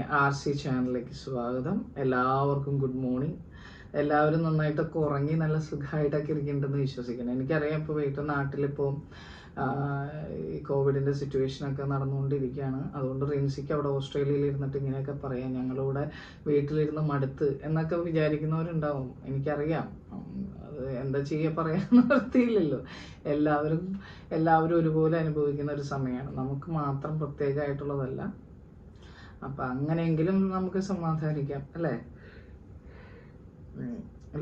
R C ചാനലിലേക്ക് സ്വാഗതം. എല്ലാവർക്കും ഗുഡ് മോർണിംഗ്. എല്ലാവരും നന്നായിട്ടൊക്കെ ഉറങ്ങി നല്ല സുഖമായിട്ടൊക്കെ ഇരിക്കുന്നുണ്ടെന്ന് വിശ്വസിക്കണം എനിക്കറിയാം ഇപ്പോൾ വീട്ടിൽ നാട്ടിലിപ്പോൾ ഈ കോവിഡിന്റെ സിറ്റുവേഷനൊക്കെ നടന്നുകൊണ്ടിരിക്കുകയാണ്. അതുകൊണ്ട് റിൻസിക്ക് അവിടെ ഓസ്ട്രേലിയയിൽ ഇരുന്നിട്ട് ഇങ്ങനെയൊക്കെ പറയാം. ഞങ്ങളിവിടെ വീട്ടിലിരുന്ന് മടുത്ത് എന്നൊക്കെ വിചാരിക്കുന്നവരുണ്ടാവും. എനിക്കറിയാം. അത് എന്താ ചെയ്യുക പറയാൻ നിർത്തിയില്ലല്ലോ എല്ലാവരും എല്ലാവരും ഒരുപോലെ അനുഭവിക്കുന്ന ഒരു സമയമാണ്. നമുക്ക് മാത്രം പ്രത്യേകമായിട്ടുള്ളതല്ല അപ്പം അങ്ങനെയെങ്കിലും നമുക്ക് സമാധാനിക്കാം അല്ലേ?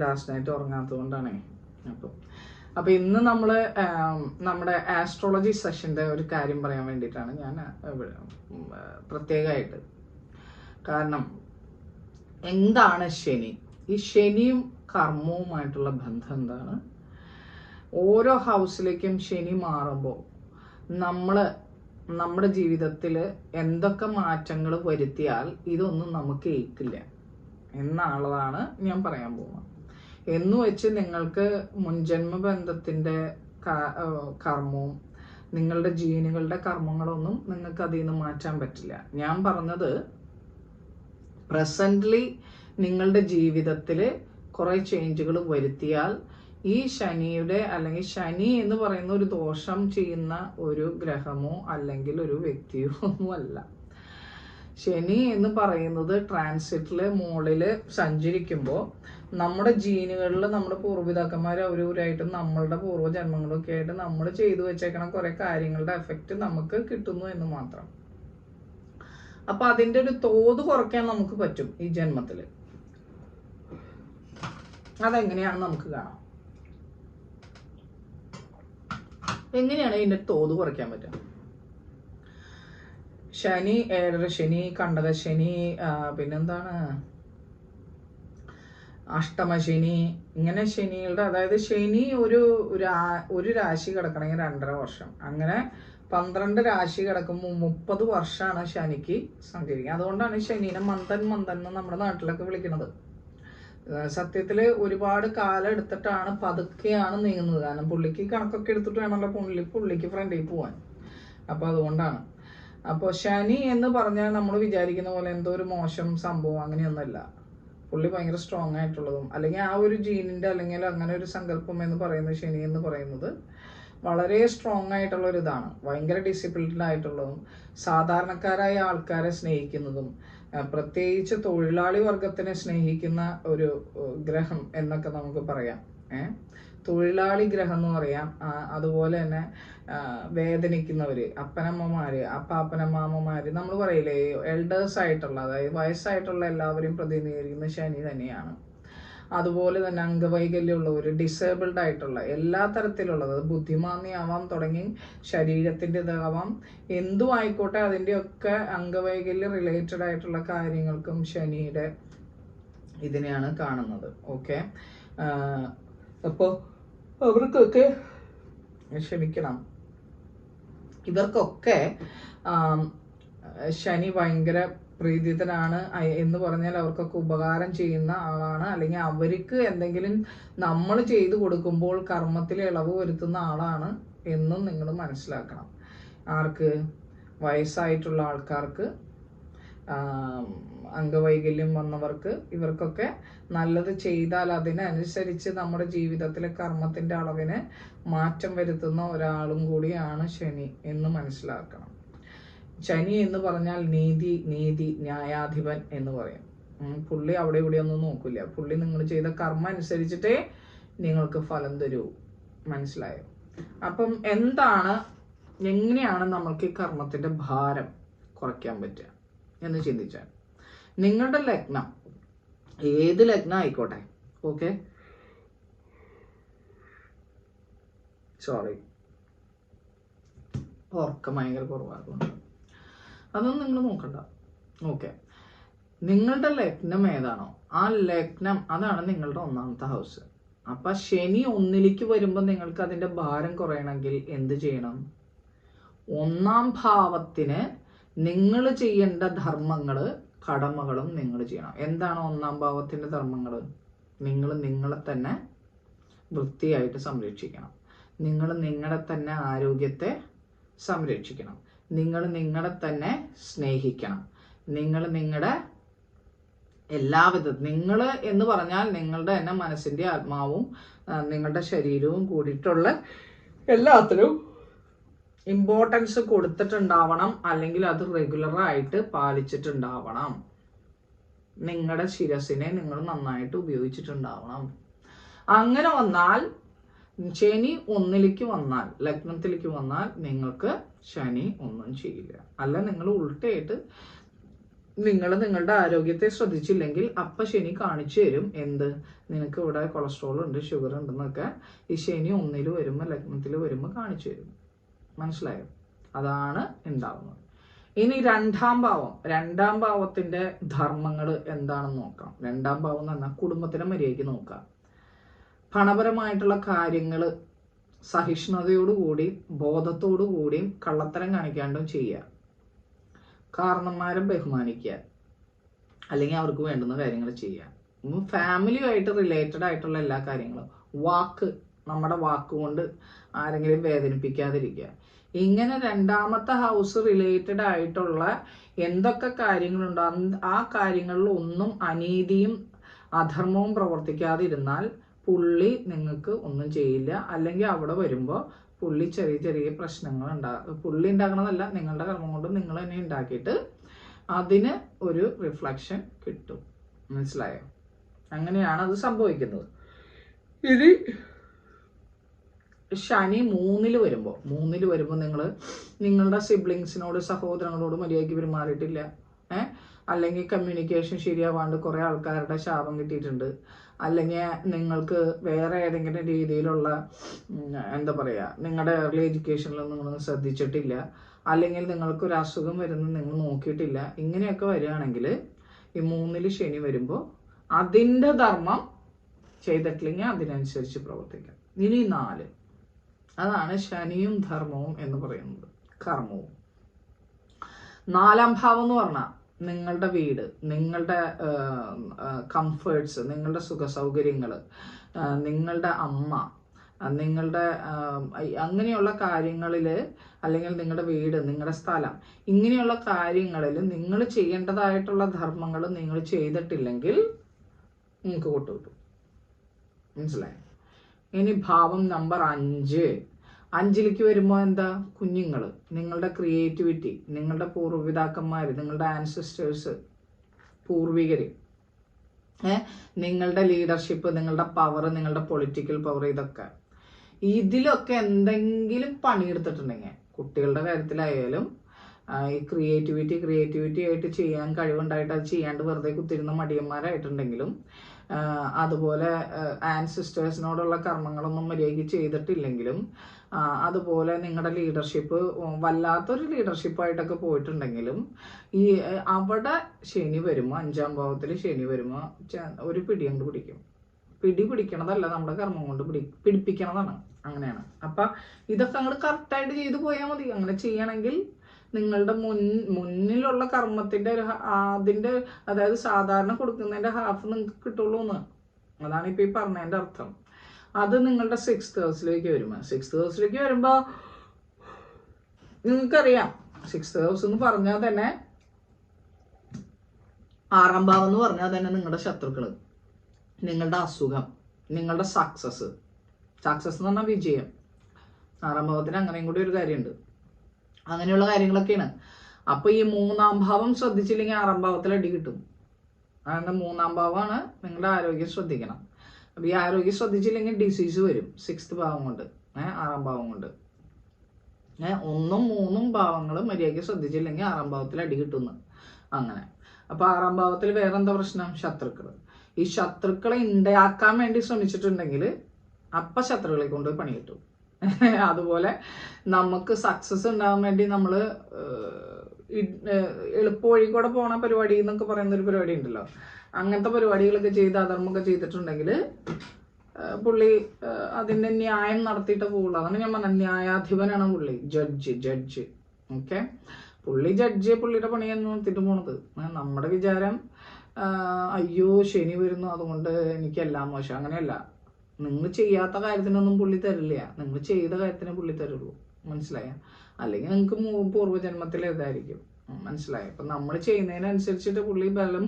ലാസ്റ്റ് നൈറ്റ് ഉറങ്ങാത്തത് കൊണ്ടാണേ. അപ്പം അപ്പം ഇന്ന് നമ്മൾ നമ്മുടെ ആസ്ട്രോളജി സെഷന്റെ ഒരു കാര്യം പറയാൻ വേണ്ടിയിട്ടാണ് ഞാൻ പ്രത്യേകമായിട്ട്. കാരണം എന്താണ് ശനി? ഈ ശനിയും കർമ്മവുമായിട്ടുള്ള ബന്ധം എന്താണ്? ഓരോ ഹൗസിലേക്കും ശനി മാറുമ്പോൾ നമ്മൾ നമ്മുടെ ജീവിതത്തിൽ എന്തൊക്കെ മാറ്റങ്ങൾ വരുത്തിയാൽ ഇതൊന്നും നമുക്ക് ഏൽക്കില്ല. എന്നുള്ളതാണ് ഞാൻ പറയാൻ പോകുന്നത്. എന്ന് വെച്ച് നിങ്ങൾക്ക് മുൻജന്മ ബന്ധത്തിന്റെ കർമ്മവും നിങ്ങളുടെ ജീനുകളുടെ കർമ്മങ്ങളൊന്നും നിങ്ങൾക്ക് അതിൽ നിന്ന് മാറ്റാൻ പറ്റില്ല. ഞാൻ പറഞ്ഞത് പ്രസന്റ്ലി നിങ്ങളുടെ ജീവിതത്തിൽ കുറേ ചേഞ്ചുകൾ വരുത്തിയാൽ ഈ ശനിയുടെ അല്ലെങ്കിൽ ശനി എന്ന് പറയുന്ന ഒരു ദോഷം ചെയ്യുന്ന ഒരു ഗ്രഹമോ അല്ലെങ്കിൽ ഒരു വ്യക്തിയോ ഒന്നുമല്ല ശനി എന്ന് പറയുന്നത് ട്രാൻസിറ്റിൽ മുകളിൽ സഞ്ചരിക്കുമ്പോൾ നമ്മുടെ ജീനുകളിൽ നമ്മുടെ പൂർവപിതാക്കന്മാർ അവരവരായിട്ടും നമ്മളുടെ പൂർവജന്മങ്ങളൊക്കെ ആയിട്ട് നമ്മൾ ചെയ്തു വെച്ചേക്കണ കുറെ കാര്യങ്ങളുടെ എഫക്റ്റ് നമുക്ക് കിട്ടുന്നു എന്ന് മാത്രം. അപ്പൊ അതിന്റെ ഒരു തോത് കുറയ്ക്കാൻ നമുക്ക് പറ്റും ഈ ജന്മത്തിൽ. അതെങ്ങനെയാണ് നമുക്ക് കാണാം. എങ്ങനെയാണ് ഇതിന്റെ തോത് കുറയ്ക്കാൻ പറ്റുക? ശനി ഏഴര ശനി കണ്ടക ശനി പിന്നെന്താണ്? അഷ്ടമ ശനി ഇങ്ങനെ ശനികളുടെ അതായത് ശനി ഒരു ഒരു രാശി കിടക്കണമെങ്കിൽ രണ്ടര വർഷം. അങ്ങനെ പന്ത്രണ്ട് രാശി കിടക്കുമ്പോൾ മുപ്പത് വർഷമാണ് ശനിക്ക് സഞ്ചരിക്കുക. അതുകൊണ്ടാണ് ശനീനെ മന്ദൻ മന്ദൻ എന്ന് നമ്മുടെ നാട്ടിലൊക്കെ വിളിക്കുന്നത്. ഏഹ് സത്യത്തിൽ ഒരുപാട് കാലം എടുത്തിട്ടാണ് പതുക്കെയാണ് നീങ്ങുന്നത്. കാരണം പുള്ളിക്ക് കണക്കൊക്കെ എടുത്തിട്ട് വേണമല്ലോ പുള്ളി പുള്ളിക്ക് ഫ്രണ്ടിൽ പോവാൻ. അപ്പൊ അതുകൊണ്ടാണ്. അപ്പോൾ ശനി എന്ന് പറഞ്ഞാൽ നമ്മൾ വിചാരിക്കുന്ന പോലെ എന്തോ ഒരു മോശം സംഭവം അങ്ങനെയൊന്നുമല്ല. പുള്ളി ഭയങ്കര സ്ട്രോങ് ആയിട്ടുള്ളതും അല്ലെങ്കിൽ ആ ഒരു ജീനിന്റെ അല്ലെങ്കിൽ അങ്ങനെ ഒരു സങ്കല്പം എന്ന് പറയുന്നത് ശനി എന്ന് പറയുന്നത് വളരെ സ്ട്രോങ് ആയിട്ടുള്ള ഒരു ഇതാണ്. ഭയങ്കര ഡിസിപ്ലിൻഡ് ആയിട്ടുള്ളതും സാധാരണക്കാരായ ആൾക്കാരെ സ്നേഹിക്കുന്നതും പ്രത്യേകിച്ച് തൊഴിലാളി വർഗത്തിനെ സ്നേഹിക്കുന്ന ഒരു ഗ്രഹം എന്നൊക്കെ നമുക്ക് പറയാം. ഏഹ് തൊഴിലാളി ഗ്രഹം എന്ന് പറയാം. അതുപോലെ തന്നെ വേദനിക്കുന്നവര് അപ്പനമ്മമാര് അപ്പാപ്പനമ്മാമ്മമാര് നമ്മൾ പറയില്ലേ എൽഡേഴ്സ് ആയിട്ടുള്ള അതായത് വയസ്സായിട്ടുള്ള എല്ലാവരെയും പ്രതിനിധീകരിക്കുന്ന ശനി തന്നെയാണ്. അതുപോലെ തന്നെ അംഗവൈകല്യമുള്ളവർ ഡിസേബിൾഡ് ആയിട്ടുള്ള എല്ലാ തരത്തിലുള്ളത്. അത് ബുദ്ധിമാന്യാവാം തുടങ്ങി ശരീരത്തിന്റെതാവാം എന്തു ആയിക്കോട്ടെ അതിന്റെയൊക്കെ അംഗവൈകല്യം റിലേറ്റഡ് ആയിട്ടുള്ള കാര്യങ്ങൾക്കും ശനിയുടെ ഇതിനെയാണ് കാണുന്നത്. ഓക്കെ അപ്പോൾ അവർക്കൊക്കെ ക്ഷമിക്കണം. ഇവർക്കൊക്കെ ശനി ഭയങ്കര പ്രീതിതനാണ് എന്ന് പറഞ്ഞാൽ അവർക്കൊക്കെ ഉപകാരം ചെയ്യുന്ന ആളാണ്. അല്ലെങ്കിൽ അവർക്ക് എന്തെങ്കിലും നമ്മൾ ചെയ്തു കൊടുക്കുമ്പോൾ കർമ്മത്തിൽ ഇളവ് വരുത്തുന്ന ആളാണ് എന്നും നിങ്ങൾ മനസ്സിലാക്കണം. ആർക്ക്? വയസ്സായിട്ടുള്ള ആൾക്കാർക്ക് അംഗവൈകല്യം വന്നവർക്ക് ഇവർക്കൊക്കെ നല്ലത് ചെയ്താൽ അതിനനുസരിച്ച് നമ്മുടെ ജീവിതത്തിലെ കർമ്മത്തിന്റെ അളവിന് മാറ്റം വരുത്തുന്ന ഒരാളും കൂടിയാണ് ശനി എന്ന് മനസ്സിലാക്കണം. ശനി എന്ന് പറഞ്ഞാൽ നീതി നീതി ന്യായാധിപൻ എന്ന് പറയും. പുള്ളി അവിടെ ഇവിടെ ഒന്നും നോക്കില്ല പുള്ളി നിങ്ങൾ ചെയ്ത കർമ്മം അനുസരിച്ചിട്ടേ നിങ്ങൾക്ക് ഫലം തരൂ. മനസ്സിലായോ? അപ്പം എന്താണ് എങ്ങനെയാണ് നമ്മൾക്ക് ഈ കർമ്മത്തിന്റെ ഭാരം കുറയ്ക്കാൻ പറ്റുക എന്ന് ചിന്തിച്ചാൽ നിങ്ങളുടെ ലഗ്നം ഏത് ലഗ്നം ആയിക്കോട്ടെ ഓക്കെ? സോറി ഉറക്കം ഭയങ്കര കുറവായതുകൊണ്ട് അതൊന്നും നിങ്ങൾ നോക്കണ്ട. ഓക്കെ നിങ്ങളുടെ ലഗ്നം ഏതാണോ ആ ലഗ്നം അതാണ് നിങ്ങളുടെ ഒന്നാമത്തെ ഹൗസ് അപ്പൊ ശനി ഒന്നിലേക്ക് വരുമ്പോൾ നിങ്ങൾക്ക് അതിന്റെ ഭാരം കുറയണമെങ്കിൽ എന്ത് ചെയ്യണം? ഒന്നാം ഭാവത്തിന് നിങ്ങൾ ചെയ്യേണ്ട ധർമ്മങ്ങൾ കടമകളും നിങ്ങൾ ചെയ്യണം. എന്താണ് ഒന്നാം ഭാവത്തിന്റെ ധർമ്മങ്ങൾ നിങ്ങൾ നിങ്ങളെ തന്നെ വൃത്തിയായിട്ട് സംരക്ഷിക്കണം. നിങ്ങൾ നിങ്ങളുടെ തന്നെ ആരോഗ്യത്തെ സംരക്ഷിക്കണം. നിങ്ങൾ നിങ്ങളെ തന്നെ സ്നേഹിക്കണം. നിങ്ങൾ നിങ്ങളുടെ എല്ലാവിധ നിങ്ങൾ എന്ന് പറഞ്ഞാൽ നിങ്ങളുടെ തന്നെ മനസ്സിന്റെ ആത്മാവും നിങ്ങളുടെ ശരീരവും കൂടിയിട്ടുള്ള എല്ലാത്തിനും ഇമ്പോർട്ടൻസ് കൊടുത്തിട്ടുണ്ടാവണം അല്ലെങ്കിൽ അത് റെഗുലറായിട്ട് പാലിച്ചിട്ടുണ്ടാവണം. നിങ്ങളുടെ ശിരസിനെ നിങ്ങൾ നന്നായിട്ട് ഉപയോഗിച്ചിട്ടുണ്ടാവണം. അങ്ങനെ വന്നാൽ ശനി ഒന്നിലേക്ക് വന്നാൽ ലഗ്നത്തിലേക്ക് വന്നാൽ നിങ്ങൾക്ക് ശനി ഒന്നും ചെയ്യില്ല. അല്ല നിങ്ങൾ ഉൾട്ടയായിട്ട് നിങ്ങൾ നിങ്ങളുടെ ആരോഗ്യത്തെ ശ്രദ്ധിച്ചില്ലെങ്കിൽ അപ്പ ശനി കാണിച്ചു തരും. എന്ത്? നിനക്ക് ഇവിടെ കൊളസ്ട്രോൾ ഉണ്ട് ഷുഗർ ഉണ്ടെന്നൊക്കെ ഈ ശനി ഒന്നിൽ വരുമ്പോൾ ലഗ്നത്തിൽ വരുമ്പോൾ കാണിച്ചു തരും. മനസ്സിലായോ? അതാണ് ഉണ്ടാവുന്നത്. ഇനി രണ്ടാം ഭാവം. രണ്ടാം ഭാവത്തിന്റെ ധർമ്മങ്ങൾ എന്താണെന്ന് നോക്കാം. രണ്ടാം ഭാവം എന്ന് പറഞ്ഞാൽ കുടുംബത്തിനെ മര്യാദയ്ക്ക് നോക്കാം പണപരമായിട്ടുള്ള കാര്യങ്ങൾ സഹിഷ്ണുതയോടുകൂടിയും ബോധത്തോടുകൂടിയും കള്ളത്തരം കാണിക്കാണ്ടും ചെയ്യുക. കാരണന്മാരെ ബഹുമാനിക്കുക. അല്ലെങ്കിൽ അവർക്ക് വേണ്ടുന്ന കാര്യങ്ങൾ ചെയ്യുക. ഫാമിലിയുമായിട്ട് റിലേറ്റഡ് ആയിട്ടുള്ള എല്ലാ കാര്യങ്ങളും. വാക്ക് നമ്മുടെ വാക്കുകൊണ്ട് ആരെങ്കിലും വേദനിപ്പിക്കാതിരിക്കുക. ഇങ്ങനെ രണ്ടാമത്തെ ഹൗസ് റിലേറ്റഡ് ആയിട്ടുള്ള എന്തൊക്കെ കാര്യങ്ങളുണ്ടോ ആ കാര്യങ്ങളിൽ ഒന്നും അനീതിയും അധർമ്മവും പ്രവർത്തിക്കാതിരുന്നാൽ പുള്ളി നിങ്ങൾക്ക് ഒന്നും ചെയ്യില്ല. അല്ലെങ്കിൽ അവിടെ വരുമ്പോൾ പുള്ളി ചെറിയ ചെറിയ പ്രശ്നങ്ങൾ ഉണ്ടാ പുള്ളി ഉണ്ടാക്കണതല്ല നിങ്ങളുടെ കർമ്മം കൊണ്ട് നിങ്ങൾ തന്നെ ഉണ്ടാക്കിയിട്ട് അതിന് ഒരു റിഫ്ലക്ഷൻ കിട്ടും. മനസ്സിലായോ? അങ്ങനെയാണ് അത് സംഭവിക്കുന്നത്. ഇനി ശനി മൂന്നിൽ വരുമ്പോൾ മൂന്നിൽ വരുമ്പോൾ നിങ്ങൾ നിങ്ങളുടെ സിബ്ലിങ്സിനോട് സഹോദരങ്ങളോട് മര്യാദയ്ക്ക് പെരുമാറിയിട്ടില്ല. ഏഹ് അല്ലെങ്കിൽ കമ്മ്യൂണിക്കേഷൻ ശരിയാവാണ്ട് കുറേ ആൾക്കാരുടെ ശാപം കിട്ടിയിട്ടുണ്ട്. അല്ലെങ്കിൽ നിങ്ങൾക്ക് വേറെ ഏതെങ്കിലും രീതിയിലുള്ള എന്താ പറയുക നിങ്ങളുടെ ഏർലി എഡ്യൂക്കേഷനിൽ നിങ്ങൾ ശ്രദ്ധിച്ചിട്ടില്ല അല്ലെങ്കിൽ നിങ്ങൾക്ക് ഒരു അസുഖം വരുന്നത് നിങ്ങൾ നോക്കിയിട്ടില്ല ഇങ്ങനെയൊക്കെ വരികയാണെങ്കിൽ ഈ മൂന്നിൽ ശനി വരുമ്പോൾ അതിന്റെ ധർമ്മം ചെയ്തിട്ടില്ലെങ്കിൽ അതിനനുസരിച്ച് പ്രവർത്തിക്കാം. ഇനി നാല്. അതാണ് ശനിയും ധർമ്മവും എന്ന് പറയുന്നത്. കർമ്മവും. നാലാം ഭാവം എന്ന് പറഞ്ഞാൽ നിങ്ങളുടെ വീട് നിങ്ങളുടെ കംഫേർട്സ് നിങ്ങളുടെ സുഖ സൗകര്യങ്ങൾ നിങ്ങളുടെ അമ്മ നിങ്ങളുടെ അങ്ങനെയുള്ള കാര്യങ്ങളിൽ അല്ലെങ്കിൽ നിങ്ങളുടെ വീട് നിങ്ങളുടെ സ്ഥലം ഇങ്ങനെയുള്ള കാര്യങ്ങളിൽ നിങ്ങൾ ചെയ്യേണ്ടതായിട്ടുള്ള ധർമ്മങ്ങൾ നിങ്ങൾ ചെയ്തിട്ടില്ലെങ്കിൽ നിങ്ങൾക്ക് കൊട്ടു മനസ്സിലായി മനസ്സിലായോ? ഇനി ഭാവം നമ്പർ അഞ്ച്. അഞ്ചിലേക്ക് വരുമ്പോൾ എന്താ? കുഞ്ഞുങ്ങൾ നിങ്ങളുടെ ക്രിയേറ്റിവിറ്റി നിങ്ങളുടെ പൂർവപിതാക്കന്മാർ നിങ്ങളുടെ ആൻസിസ്റ്റേഴ്സ് പൂർവികർ നിങ്ങളുടെ ലീഡർഷിപ്പ് നിങ്ങളുടെ പവർ നിങ്ങളുടെ പൊളിറ്റിക്കൽ പവർ ഇതൊക്കെ. ഇതിലൊക്കെ എന്തെങ്കിലും പണിയെടുത്തിട്ടുണ്ടെങ്കിൽ കുട്ടികളുടെ കാര്യത്തിലായാലും ഈ ക്രിയേറ്റിവിറ്റി ക്രിയേറ്റിവിറ്റി ആയിട്ട് ചെയ്യാൻ കഴിവുണ്ടായിട്ട് അത് ചെയ്യാണ്ട് വെറുതെ കുത്തിരുന്ന മടിയന്മാരായിട്ടുണ്ടെങ്കിലും അതുപോലെ ആൻസിസ്റ്റേഴ്സിനോടുള്ള കർമ്മങ്ങളൊന്നും മര്യാദയ്ക്ക് ചെയ്തിട്ടില്ലെങ്കിലും അതുപോലെ നിങ്ങളുടെ ലീഡർഷിപ്പ് വല്ലാത്തൊരു ലീഡർഷിപ്പായിട്ടൊക്കെ പോയിട്ടുണ്ടെങ്കിലും ഈ അവിടെ ശനി വരുമ്പോൾ അഞ്ചാം ഭാവത്തിൽ ശനി വരുമ്പോൾ ഒരു പിടി കൊണ്ട് പിടിക്കും. പിടി പിടിക്കണതല്ല നമ്മുടെ കർമ്മം കൊണ്ട് പിടി പിടിപ്പിക്കണതാണ് അങ്ങനെയാണ്. അപ്പം ഇതൊക്കെ അങ്ങോട്ട് കറക്റ്റായിട്ട് ചെയ്തു പോയാൽ മതി. അങ്ങനെ ചെയ്യണമെങ്കിൽ നിങ്ങളുടെ മുൻ മുന്നിലുള്ള കർമ്മത്തിന്റെ ഒരു അതിന്റെ അതായത് സാധാരണ കൊടുക്കുന്നതിന്റെ ഹാഫ് നിങ്ങൾക്ക് കിട്ടുള്ളൂ എന്ന്. അതാണ് ഇപ്പൊ ഈ പറഞ്ഞതിന്റെ അർത്ഥം. അത് നിങ്ങളുടെ സിക്സ് ഹൗസിലേക്ക് വരുമ്പോ സിക്സ് ഹൗസിലേക്ക് വരുമ്പോ നിങ്ങൾക്കറിയാം സിക്സ് ഹൗസ് എന്ന് പറഞ്ഞാൽ തന്നെ ആറാം ഭാവം എന്ന് പറഞ്ഞാൽ തന്നെ നിങ്ങളുടെ ശത്രുക്കൾ നിങ്ങളുടെ അസുഖം നിങ്ങളുടെ സക്സസ് സക്സസ് എന്ന് പറഞ്ഞാൽ വിജയം. ആറാം ഭാവത്തിന് അങ്ങനെയും കൂടി ഒരു കാര്യമുണ്ട്. അങ്ങനെയുള്ള കാര്യങ്ങളൊക്കെയാണ്. അപ്പൊ ഈ മൂന്നാം ഭാവം ശ്രദ്ധിച്ചില്ലെങ്കിൽ ആറാം ഭാവത്തിൽ അടി കിട്ടും. അതുകൊണ്ട് മൂന്നാം ഭാവമാണ് നിങ്ങളുടെ ആരോഗ്യം ശ്രദ്ധിക്കണം. അപ്പൊ ഈ ആരോഗ്യം ശ്രദ്ധിച്ചില്ലെങ്കിൽ ഡിസീസ് വരും. സിക്സ്ത് ഭാവം കൊണ്ട്. ആറാം ഭാവം കൊണ്ട്. ഒന്നും മൂന്നും ഭാവങ്ങൾ മര്യാദയ്ക്ക് ശ്രദ്ധിച്ചില്ലെങ്കിൽ ആറാം ഭാവത്തിൽ അടി കിട്ടുന്നു അങ്ങനെ. അപ്പൊ ആറാം ഭാവത്തിൽ വേറെ എന്താ പ്രശ്നം? ശത്രുക്കൾ. ഈ ശത്രുക്കളെ ഉണ്ടാക്കാൻ വേണ്ടി ശ്രമിച്ചിട്ടുണ്ടെങ്കിൽ അപ്പൊ ശത്രുക്കളെ കൊണ്ട് പണി കിട്ടും. അതുപോലെ നമുക്ക് സക്സസ് ഉണ്ടാകാൻ വേണ്ടി നമ്മൾ എളുപ്പ വഴി കൂടെ പോണ പരിപാടി എന്നൊക്കെ പറയുന്ന ഒരു പരിപാടി ഉണ്ടല്ലോ. അങ്ങനത്തെ പരിപാടികളൊക്കെ ചെയ്ത് അധർമ്മൊക്കെ ചെയ്തിട്ടുണ്ടെങ്കിൽ പുള്ളി അതിന്റെ ന്യായം നടത്തിയിട്ട് പോകുള്ളൂ അതാണ് ഞാൻ പറഞ്ഞത്. ന്യായാധിപനാണ് പുള്ളി. Judge judge. ഓക്കെ? പുള്ളി ജഡ്ജ് പുള്ളിയുടെ പണിയെന്ന് നിർത്തിയിട്ട് പോണത്. നമ്മുടെ വിചാരം അയ്യോ ശനി വരുന്നു. അതുകൊണ്ട് എനിക്കെല്ലാം മോശം. അങ്ങനെയല്ല. നിങ്ങൾ ചെയ്യാത്ത കാര്യത്തിനൊന്നും പുള്ളി തരില്ല. നിങ്ങൾ ചെയ്ത കാര്യത്തിന് പുള്ളി തരുള്ളൂ. മനസ്സിലായ? അല്ലെങ്കിൽ നിങ്ങൾക്ക് പൂർവജന്മത്തിൽ ഇതായിരിക്കും. മനസ്സിലായോ? അപ്പൊ നമ്മൾ ചെയ്യുന്നതിനനുസരിച്ചിട്ട് പുള്ളി ബലം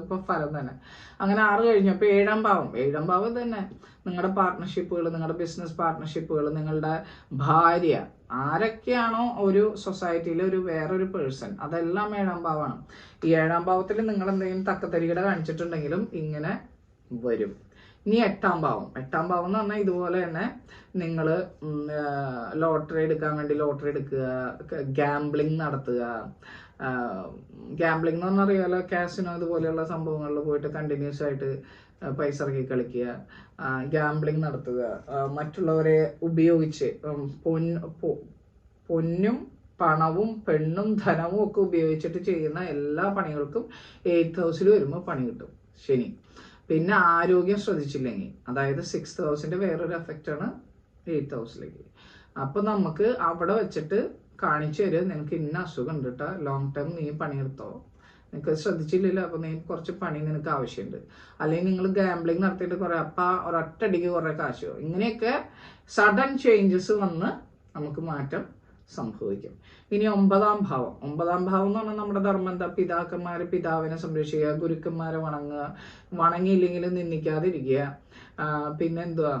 ഇപ്പൊ ഫലം തന്നെ. അങ്ങനെ ആറ് കഴിഞ്ഞു. അപ്പൊ ഏഴാം ഭാവം ഏഴാം ഭാവം തന്നെ. നിങ്ങളുടെ പാർട്ട്ണർഷിപ്പുകൾ നിങ്ങളുടെ ബിസിനസ് പാർട്ട്ണർഷിപ്പുകൾ നിങ്ങളുടെ ഭാര്യ ആരൊക്കെയാണോ ഒരു സൊസൈറ്റിയിലെ ഒരു വേറൊരു പേഴ്സൺ അതെല്ലാം ഏഴാം ഭാവമാണ് ഈ ഏഴാം ഭാവത്തിൽ നിങ്ങൾ എന്തെങ്കിലും തക്കത്തരികട കാണിച്ചിട്ടുണ്ടെങ്കിലും ഇങ്ങനെ വരും. ഇനി എട്ടാം ഭാവം. എട്ടാം ഭാവം എന്ന് പറഞ്ഞാൽ ഇതുപോലെ തന്നെ നിങ്ങൾ ലോട്ടറി എടുക്കാൻ വേണ്ടി ലോട്ടറി എടുക്കുക ഗാംബ്ലിംഗ് നടത്തുക ഗാംബ്ലിംഗ് എന്ന് പറഞ്ഞാൽ അറിയാലോ കാസിനോ ഇതുപോലെയുള്ള സംഭവങ്ങളിൽ പോയിട്ട് കണ്ടിന്യൂസ് ആയിട്ട് പൈസ ഇറക്കി കളിക്കുക ഗാംബ്ലിംഗ് നടത്തുക മറ്റുള്ളവരെ ഉപയോഗിച്ച് പൊന്ന് പൊന്നും പണവും പെണ്ണും ധനവും ഒക്കെ ഉപയോഗിച്ചിട്ട് ചെയ്യുന്ന എല്ലാ പണികൾക്കും എയ്ത്ത് ഹൗസിൽ വരുമ്പോൾ പണി കിട്ടും. ശനി. പിന്നെ ആരോഗ്യം ശ്രദ്ധിച്ചില്ലെങ്കിൽ അതായത് സിക്സ് ഹൗസിന്റെ വേറൊരു ആണ് എയ്ത്ത് ഹൗസിലേക്ക് അപ്പൊ നമുക്ക് അവിടെ വെച്ചിട്ട് കാണിച്ചു തരും നിനക്ക് ഇന്ന അസുഖം ഉണ്ട് കേട്ടോ ലോങ് ടൈം നീ പണിയെടുത്തോ. നിനക്ക് ശ്രദ്ധിച്ചില്ലല്ലോ അപ്പൊ നീ കുറച്ച് പണി നിനക്ക് ആവശ്യമുണ്ട്. അല്ലെങ്കിൽ നിങ്ങൾ ഗാംബ്ലിങ് നടത്തിയിട്ട് കുറെ അപ്പ ഒരൊറ്റടിക്ക് കുറെ കാശോ. ഇങ്ങനെയൊക്കെ സഡൻ ചേഞ്ചസ് വന്ന് നമുക്ക് മാറ്റം സംഭവിക്കും. ഇനി ഒമ്പതാം ഭാവം. ഒമ്പതാം ഭാവം എന്ന് പറഞ്ഞാൽ നമ്മുടെ ധർമ്മം എന്താ? പിതാക്കന്മാര് പിതാവിനെ സംരക്ഷിക്കുക ഗുരുക്കന്മാരെ വണങ്ങുക വണങ്ങിയില്ലെങ്കിൽ നിന്ദിക്കാതിരിക്കുക. പിന്നെന്തുവാ?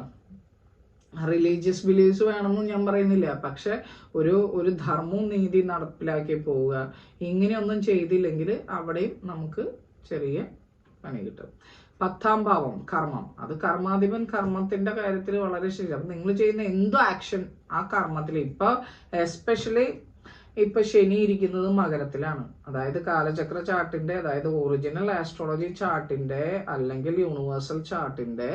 റിലീജിയസ് ബിലീഫ്സ് വേണമെന്ന് ഞാൻ പറയുന്നില്ല. പക്ഷെ ഒരു ഒരു ധർമ്മവും നീതി നടപ്പിലാക്കി പോവുക. ഇങ്ങനെയൊന്നും ചെയ്തില്ലെങ്കിൽ അവിടെയും നമുക്ക് ചെറിയ പണി കിട്ടും. പത്താം ഭാവം കർമ്മം. അത് കർമാധിപൻ കർമ്മത്തിന്റെ കാര്യത്തിൽ വളരെ ശരി അപ്പൊ നിങ്ങൾ ചെയ്യുന്ന എന്ത് ആക്ഷൻ ആ കർമ്മത്തിൽ. ഇപ്പൊ എസ്പെഷ്യലി ഇപ്പൊ ശനി ഇരിക്കുന്നത് മകരത്തിലാണ്. അതായത് കാലചക്ര ചാർട്ടിന്റെ അതായത് ഒറിജിനൽ ആസ്ട്രോളജി ചാർട്ടിന്റെ അല്ലെങ്കിൽ യൂണിവേഴ്സൽ ചാർട്ടിന്റെ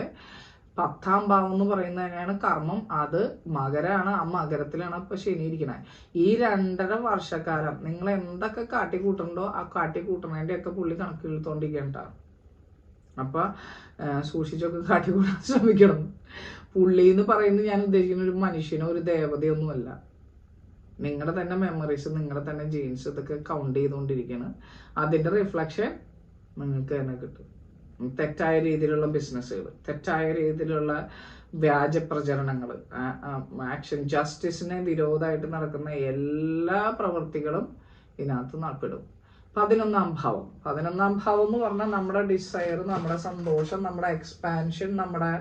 പത്താം ഭാവം എന്ന് പറയുന്നത് തന്നെയാണ് കർമ്മം. അത് മകരാണ് ആ മകരത്തിലാണ് ഇപ്പൊ ശനി ഇരിക്കുന്നത്. ഈ രണ്ടര വർഷക്കാലം നിങ്ങൾ എന്തൊക്കെ കാട്ടിക്കൂട്ടുന്നുണ്ടോ ആ കാട്ടിക്കൂട്ടുന്നതിന്റെ ഒക്കെ പുള്ളി കണക്കിലെടുത്തോണ്ടിരിക്കണ്ട അപ്പൊ സൂക്ഷിച്ചൊക്കെ കാട്ടിക്കൂട്ടാൻ ശ്രമിക്കണം. പുള്ളി എന്ന് പറയുന്നത് ഞാൻ ഉദ്ദേശിക്കുന്ന ഒരു മനുഷ്യനോ ഒരു ദേവതയൊന്നുമല്ല. നിങ്ങളുടെ തന്നെ മെമ്മറീസ് നിങ്ങളുടെ തന്നെ ജീൻസ് ഇതൊക്കെ കൗണ്ട് ചെയ്തുകൊണ്ടിരിക്കുകയാണ് അതിന്റെ റിഫ്ലക്ഷൻ നിങ്ങൾക്ക് തന്നെ കിട്ടും. തെറ്റായ രീതിയിലുള്ള ബിസിനസ്സുകൾ തെറ്റായ രീതിയിലുള്ള വ്യാജ പ്രചരണങ്ങൾ ആക്ഷൻ ജസ്റ്റിസിനെ വിരോധമായിട്ട് നടക്കുന്ന എല്ലാ പ്രവൃത്തികളും ഇതിനകത്ത് നടപ്പെടും പതിനൊന്നാം ഭാവം. പതിനൊന്നാം ഭാവം എന്ന് പറഞ്ഞാൽ നമ്മുടെ ഡിസയർ നമ്മുടെ സന്തോഷം നമ്മുടെ എക്സ്പാൻഷൻ നമ്മുടെ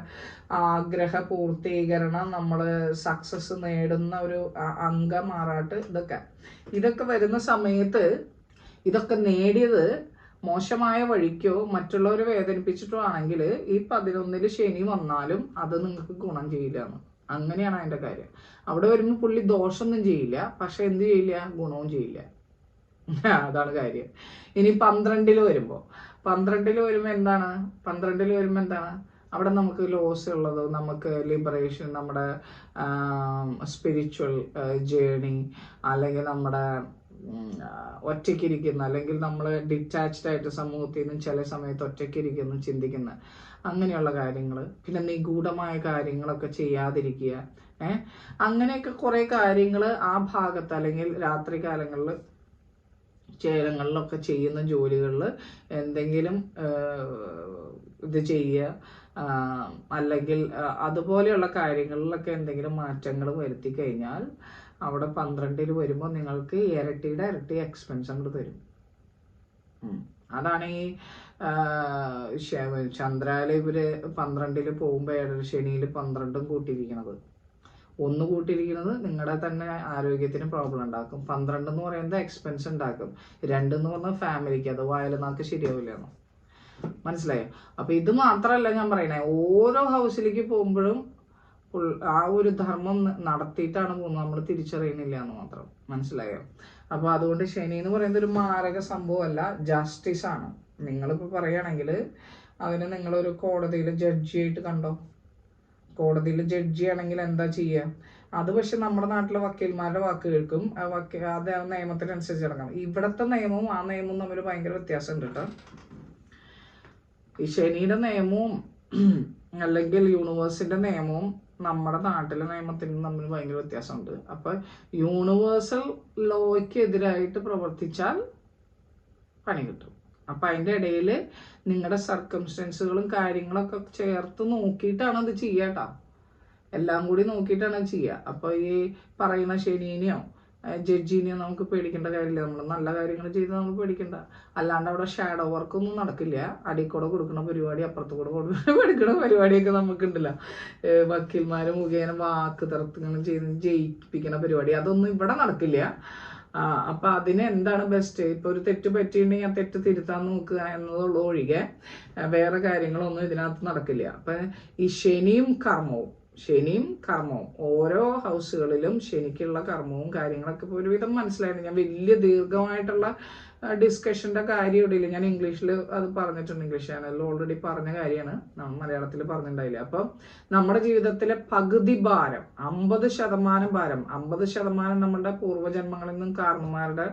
ആഗ്രഹ പൂർത്തീകരണം നമ്മൾ സക്സസ് നേടുന്ന ഒരു അംഗമാറാട്ട് ഇതൊക്കെ. ഇതൊക്കെ വരുന്ന സമയത്ത് ഇതൊക്കെ നേടിയത് മോശമായ വഴിക്കോ മറ്റുള്ളവരെ വേദനിപ്പിച്ചിട്ടോ ആണെങ്കിൽ ഈ പതിനൊന്നിൽ ശനി വന്നാലും അത് നിങ്ങൾക്ക് ഗുണം ചെയ്യില്ല അങ്ങനെയാണ് അതിന്റെ കാര്യം. അവിടെ വരുമ്പോൾ പുള്ളി ദോഷമൊന്നും ചെയ്യില്ല. പക്ഷെ എന്ത് ചെയ്യില്ല? ഗുണവും ചെയ്യില്ല. അതാണ് കാര്യം. ഇനി പന്ത്രണ്ടിൽ വരുമ്പോ. പന്ത്രണ്ടിൽ വരുമ്പോൾ എന്താണ്? പന്ത്രണ്ടിൽ വരുമ്പോൾ എന്താണ്? അവിടെ നമുക്ക് ലോസ് ഉള്ളത് നമുക്ക് ലിബറേഷൻ നമ്മുടെ സ്പിരിച്വൽ ജേണി അല്ലെങ്കിൽ നമ്മുടെ ഒറ്റയ്ക്കിരിക്കുന്ന അല്ലെങ്കിൽ നമ്മൾ ഡിറ്റാച്ച്ഡ് ആയിട്ട് സമൂഹത്തിൽ നിന്നും ചില സമയത്ത് ഒറ്റയ്ക്കിരിക്കുന്നു ചിന്തിക്കുന്ന അങ്ങനെയുള്ള കാര്യങ്ങൾ പിന്നെ നിഗൂഢമായ കാര്യങ്ങളൊക്കെ ചെയ്യാതിരിക്കുക. ഏഹ് അങ്ങനെയൊക്കെ കുറേ കാര്യങ്ങൾ ആ ഭാഗത്ത് അല്ലെങ്കിൽ രാത്രി കാലങ്ങളിൽ ചേരങ്ങളിലൊക്കെ ചെയ്യുന്ന ജോലികളിൽ എന്തെങ്കിലും ഇത് ചെയ്യുക അല്ലെങ്കിൽ അതുപോലെയുള്ള കാര്യങ്ങളിലൊക്കെ എന്തെങ്കിലും മാറ്റങ്ങൾ വരുത്തി കഴിഞ്ഞാൽ അവിടെ പന്ത്രണ്ടിൽ വരുമ്പോൾ നിങ്ങൾക്ക് ഇരട്ടിയുടെ ഇരട്ടി എക്സ്പെൻസ് അങ്ങോട്ട് തരും. അതാണ് ഈ ചന്ദ്രയിൽ ഇവർ പന്ത്രണ്ടിൽ പോകുമ്പോ ഏഴര ശനിയിൽ പന്ത്രണ്ടും കൂട്ടിയിരിക്കണത്. ഒന്ന് കൂട്ടിയിരിക്കുന്നത് നിങ്ങളുടെ തന്നെ ആരോഗ്യത്തിന് പ്രോബ്ലം ഉണ്ടാക്കും. പന്ത്രണ്ട് എന്ന് പറയുന്നത് എക്സ്പെൻസ് ഉണ്ടാക്കും. രണ്ട് എന്ന് പറഞ്ഞാൽ ഫാമിലിക്ക് അത് വയലുന്നാൾക്ക് ശരിയാവില്ല എന്ന്. മനസ്സിലായോ? അപ്പൊ ഇത് മാത്രമല്ല ഞാൻ പറയണേ. ഓരോ ഹൗസിലേക്ക് പോകുമ്പോഴും ആ ഒരു ധർമ്മം നടത്തിയിട്ടാണ് പോകുന്നത്. നമ്മൾ തിരിച്ചറിയുന്നില്ല എന്ന് മാത്രം. മനസ്സിലായോ? അപ്പൊ അതുകൊണ്ട് ശനി എന്ന് പറയുന്നത് ഒരു മാരക സംഭവമല്ല ജസ്റ്റിസ് ആണ്. നിങ്ങളിപ്പോ പറയുകയാണെങ്കിൽ അതിനെ നിങ്ങളൊരു കോടതിയിൽ ജഡ്ജിയായിട്ട് കണ്ടോ? കോടതിയിൽ ജഡ്ജി ആണെങ്കിൽ എന്താ ചെയ്യുക അത് പക്ഷെ നമ്മുടെ നാട്ടിലെ വക്കീൽമാരുടെ വാക്ക് കേൾക്കും. അത് നിയമത്തിനനുസരിച്ച് ഇറങ്ങണം ഇവിടത്തെ നിയമവും ആ നിയമവും തമ്മിൽ ഭയങ്കര വ്യത്യാസം ഉണ്ട് കേട്ടോ. ഈ ശനിയുടെ നിയമവും അല്ലെങ്കിൽ യൂണിവേഴ്സിന്റെ നിയമവും നമ്മുടെ നാട്ടിലെ നിയമത്തിനും തമ്മിൽ ഭയങ്കര വ്യത്യാസമുണ്ട്. അപ്പൊ യൂണിവേഴ്സൽ ലോയ്ക്ക് എതിരായിട്ട് പ്രവർത്തിച്ചാൽ പണി കിട്ടും. അപ്പൊ അതിന്റെ ഇടയിൽ നിങ്ങളുടെ സർക്കംസ്റ്റൻസുകളും കാര്യങ്ങളൊക്കെ ചേർത്ത് നോക്കിയിട്ടാണ് അത് ചെയ്യാട്ടോ എല്ലാം കൂടി നോക്കിയിട്ടാണ് ചെയ്യുക അപ്പൊ ഈ പറയുന്ന ശനീനെയോ ജഡ്ജിനെയോ നമുക്ക് പേടിക്കേണ്ട കാര്യമില്ല. നമ്മൾ നല്ല കാര്യങ്ങൾ ചെയ്ത് നമ്മൾ പേടിക്കണ്ട. അല്ലാണ്ട് അവിടെ ഷാഡോ വർക്കൊന്നും നടക്കില്ല. അടിക്കൂടെ കൂടെ കൊടുക്കുന്ന പരിപാടി അപ്പുറത്ത് കൂടെ കൊടുക്കുന്ന പഠിക്കുന്ന പരിപാടിയൊക്കെ നമുക്കുണ്ടല്ലോ. വക്കീൽമാർ മുഖേന വാക്ക് തർക്കങ്ങൾ ചെയ്ത് ജയിപ്പിക്കുന്ന പരിപാടി. അതൊന്നും ഇവിടെ നടക്കില്ല. അപ്പൊ അതിന് എന്താണ് ബെസ്റ്റ് ഇപ്പൊ ഒരു തെറ്റ് പറ്റിയിട്ടുണ്ടെങ്കിൽ ആ തെറ്റ് തിരുത്താൻ നോക്കുക എന്നതുള്ള ഒഴികെ വേറെ കാര്യങ്ങളൊന്നും ഇതിനകത്ത് നടക്കില്ല. അപ്പൊ ഈ ശനിയും കർമ്മവും ശനിയും കർമ്മവും ഓരോ ഹൗസുകളിലും ശനിക്കുള്ള കർമ്മവും കാര്യങ്ങളൊക്കെ ഒരുവിധം മനസ്സിലായിരുന്നു ഞാൻ വലിയ ദീർഘമായിട്ടുള്ള ഡിസ്കഷന്റെ കാര്യം ഇടയില്ല ഞാൻ ഇംഗ്ലീഷിൽ അത് പറഞ്ഞിട്ടുണ്ട് ഇംഗ്ലീഷ് ചാനലിൽ ഓൾറെഡി പറഞ്ഞ കാര്യമാണ്. നമ്മൾ മലയാളത്തിൽ പറഞ്ഞിട്ടുണ്ടായില്ല. അപ്പം നമ്മുടെ ജീവിതത്തിലെ പകുതി ഭാരം അമ്പത് ശതമാനം ഭാരം അമ്പത് ശതമാനം നമ്മുടെ പൂർവജന്മങ്ങളിൽ നിന്നും കാരണന്മാരുടെ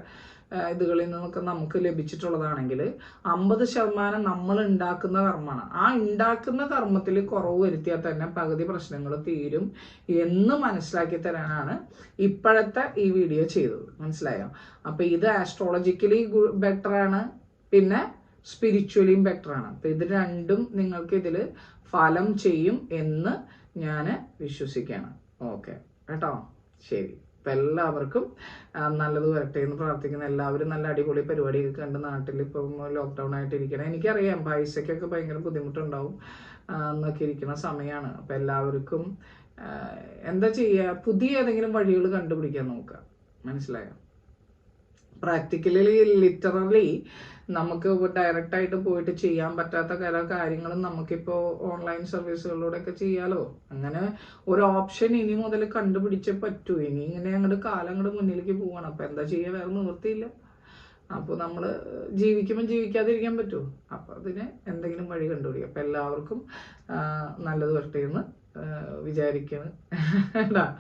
ഇതുകളിൽ നിന്നൊക്കെ നമുക്ക് ലഭിച്ചിട്ടുള്ളതാണെങ്കിൽ അമ്പത് ശതമാനം നമ്മൾ ഉണ്ടാക്കുന്ന കർമ്മമാണ്. ആ ഉണ്ടാക്കുന്ന കർമ്മത്തിൽ കുറവ് വരുത്തിയാൽ തന്നെ പകുതി പ്രശ്നങ്ങൾ തീരും എന്ന് മനസ്സിലാക്കി തരാനാണ് ഇപ്പോഴത്തെ ഈ വീഡിയോ ചെയ്തത്. മനസ്സിലായോ? അപ്പൊ ഇത് ആസ്ട്രോളജിക്കലി ബെറ്റർ ആണ്. പിന്നെ സ്പിരിച്വലിയും ബെറ്റർ ആണ്. അപ്പൊ ഇത് രണ്ടും നിങ്ങൾക്ക് ഇതിൽ ഫലം ചെയ്യും എന്ന് ഞാൻ വിശ്വസിക്കുകയാണ്. ഓക്കെ. കേട്ടോ? ശരി. അപ്പൊ എല്ലാവർക്കും നല്ലത് വരട്ടെ എന്ന് പ്രാർത്ഥിക്കുന്ന. എല്ലാവരും നല്ല അടിപൊളി പരിപാടിയൊക്കെ കണ്ട് നാട്ടിൽ ഇപ്പം ലോക്ക്ഡൗൺ ആയിട്ട് ഇരിക്കണം എനിക്കറിയാം പൈസക്കൊക്കെ ഭയങ്കര ബുദ്ധിമുട്ടുണ്ടാവും എന്നൊക്കെ ഇരിക്കുന്ന സമയമാണ് അപ്പൊ എല്ലാവർക്കും എന്താ ചെയ്യുക പുതിയ ഏതെങ്കിലും വഴികൾ കണ്ടുപിടിക്കാൻ നോക്കുക. മനസ്സിലായോ? പ്രാക്ടിക്കലി ലിറ്ററലി നമുക്ക് ഡയറക്റ്റ് ആയിട്ട് പോയിട്ട് ചെയ്യാൻ പറ്റാത്ത പല കാര്യങ്ങളും നമുക്കിപ്പോൾ ഓൺലൈൻ സർവീസുകളിലൂടെ ഒക്കെ ചെയ്യാലോ? അങ്ങനെ ഒരു ഓപ്ഷൻ ഇനി മുതൽ കണ്ടുപിടിച്ച് പറ്റൂ. ഇനി ഇങ്ങനെ അങ്ങോട്ട് കാലം അങ്ങോട്ട് മുന്നിലേക്ക് പോവാണ്. അപ്പൊ എന്താ ചെയ്യുക വേറെ നിവൃത്തിയില്ല. അപ്പോൾ നമ്മൾ ജീവിക്കുമ്പോൾ ജീവിക്കാതിരിക്കാൻ പറ്റുമോ അപ്പോൾ അതിന് എന്തെങ്കിലും വഴി കണ്ടുപിടിക്കുക അപ്പം എല്ലാവർക്കും നല്ലത് വരട്ടെ എന്ന് വിചാരിക്കണം.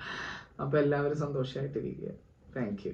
അപ്പോൾ എല്ലാവരും സന്തോഷമായിട്ടിരിക്കുക താങ്ക് യു